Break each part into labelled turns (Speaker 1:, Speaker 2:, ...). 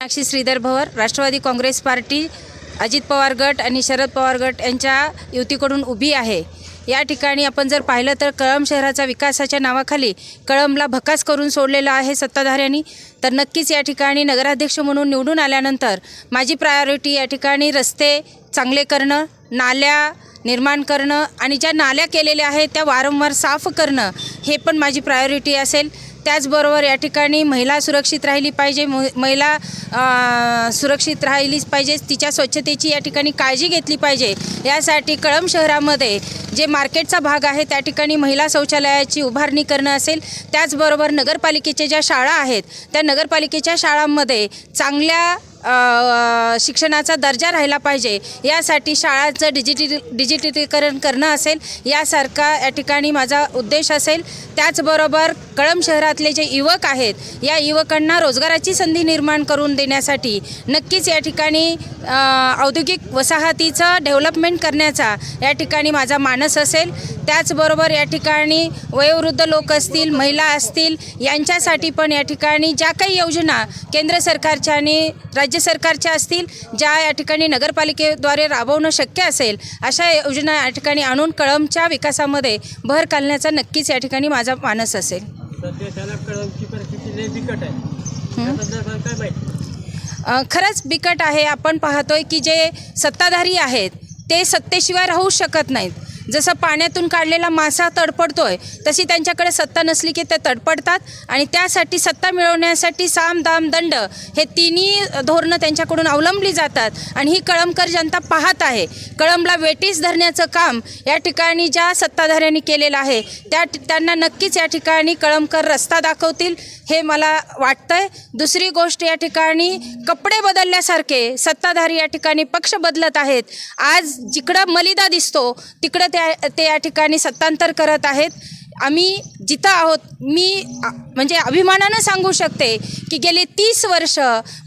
Speaker 1: Meenakshi Shridhar Bhavar Rashtravadi Congress party Ajit Pawar गट आणि शरद पवार गट यांच्या युतीकडून उभी आहे. या ठिकाणी आपण जर पाहिलं तर कळंब शहराचा विकासाच्या नावाखाली कळंबला भकास करून सोडलेला आहे सत्ताधाऱ्यांनी. तर नक्कीच या ठिकाणी नगराध्यक्ष म्हणून निवडून आल्यानंतर माझी प्रायोरिटी या ठिकाणी रस्ते चांगले करणं नाल्या निर्माण करणं आणि ज्या नाल्या केलेल्या आहेत त्या वारंवार साफ करणं हे पण माझी प्रायोरिटी असेल. त्याचबरोबर या ठिकाणी महिला सुरक्षित राहिली पाहिजे म महिला सुरक्षित राहिलीच पाहिजे तिच्या स्वच्छतेची या ठिकाणी काळजी घेतली पाहिजे. यासाठी कळंब शहरामध्ये जे मार्केटचा भाग आहे त्या ठिकाणी महिला शौचालयाची उभारणी करणं असेल. त्याचबरोबर नगरपालिकेच्या ज्या शाळा आहेत त्या नगरपालिकेच्या शाळांमध्ये चांगल्या शिक्षणाचा दर्जा राहिला पाहिजे. यासाठी शाळांचं डिजिटल डिजिटलीकरण करणं असेल यासारखा या ठिकाणी माझा उद्देश असेल. त्याचबरोबर कळंब शहरातले जे युवक आहेत या युवकांना रोजगाराची संधी निर्माण करून देण्यासाठी न नक्कीच या ठिकाणी औद्योगिक वसाहतीचं डेव्हलपमेंट करण्याचा या ठिकाणी माझा मानस असेल. त्याचबरोबर या ठिकाणी वयोवृद्ध लोक असतील महिला असतील यांच्यासाठी पण या ठिकाणी ज्या काही योजना केंद्र सरकारच्या आणि राज्य सरकारच्या असतील ज्या या ठिकाणी नगरपालिकेद्वारे राबवणं शक्य असेल अशा योजना या ठिकाणी आणून कळंबच्या विकासामध्ये भर घालण्याचा नक्कीच या ठिकाणी माझा मानस असेल.
Speaker 2: सध्या कळमची परिस्थिती बिकट आहे.
Speaker 1: खरंच बिकट आहे. आपण पाहतोय की जे सत्ताधारी आहेत ते सत्तेशिवाय राहू शकत नाहीत. जसं पाण्यातून काढलेला मासा तडपडतोय तशी त्यांच्याकडे सत्ता नसली की ते तडपडतात आणि त्यासाठी सत्ता मिळवण्यासाठी साम दाम दंड हे तिन्ही धोरणं त्यांच्याकडून अवलंबली जातात आणि ही कळमकर जनता पाहत आहे. कळंबला वेटीस धरण्याचं काम या ठिकाणी ज्या सत्ताधाऱ्यांनी केलेलं आहे त्या त्यांना नक्कीच या ठिकाणी कळमकर रस्ता दाखवतील हे मला वाटतंय. दुसरी गोष्ट या ठिकाणी कपडे बदलल्यासारखे सत्ताधारी या ठिकाणी पक्ष बदलत आहेत. आज जिकडं मलिदा दिसतो तिकडं त्या त्या ते या ठिकाणी सत्तांतर करत आहेत. आम्ही जिथं आहोत मी म्हणजे अभिमानानं सांगू शकते की गेली तीस वर्ष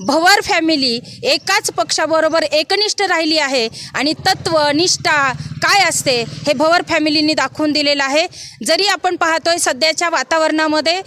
Speaker 1: भवर फॅमिली एकाच पक्षाबरोबर एकनिष्ठ राहिली आहे आणि तत्व निष्ठा काय असते हे भवर फॅमिलीनी दाखवून दिलेलं आहे. जरी आपण पाहतोय सध्याच्या वातावरणामध्ये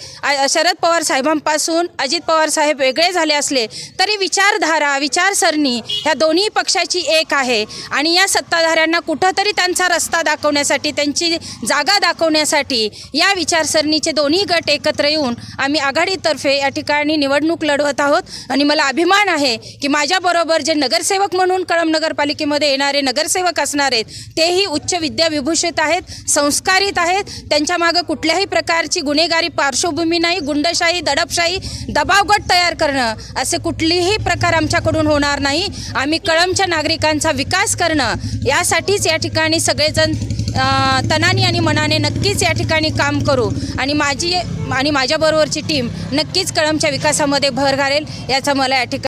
Speaker 1: शरद पवार साहेबांपासून अजित पवार साहेब वेगळे झाले असले तरी विचारधारा विचारसरणी ह्या दोन्ही पक्षाची एक आहे आणि या सत्ताधाऱ्यांना कुठंतरी त्यांचा रस्ता दाखवण्यासाठी त्यांची जागा दाखवण्यासाठी या विचार विचारसरणीचे दोन्ही गट एकत्र येऊन आम्ही आघाडीतर्फे या ठिकाणी निवडणूक लढवत आहोत. आणि मला अभिमान आहे की माझ्याबरोबर जे नगरसेवक म्हणून कळंब नगरपालिकेमध्ये येणारे नगरसेवक असणार आहेत तेही उच्च विद्याविभूषित आहेत संस्कारित आहेत. त्यांच्या मागं कुठल्याही प्रकारची गुन्हेगारी पार्श्वभूमी नाही गुंडशाही दडपशाही दबावगट तयार करणं असे कुठलीही प्रकार आमच्याकडून होणार नाही. आम्ही कळंबच्या नागरिकांचा विकास करणं यासाठीच या ठिकाणी सगळेजण तनाने आणि मनाने नक्कीच या ठिकाणी काम करू आणि माझी आणि माझ्याबरोबरची टीम नक्कीच कळमच्या विकासामध्ये भर घालेल याचा मला या ठिकाणी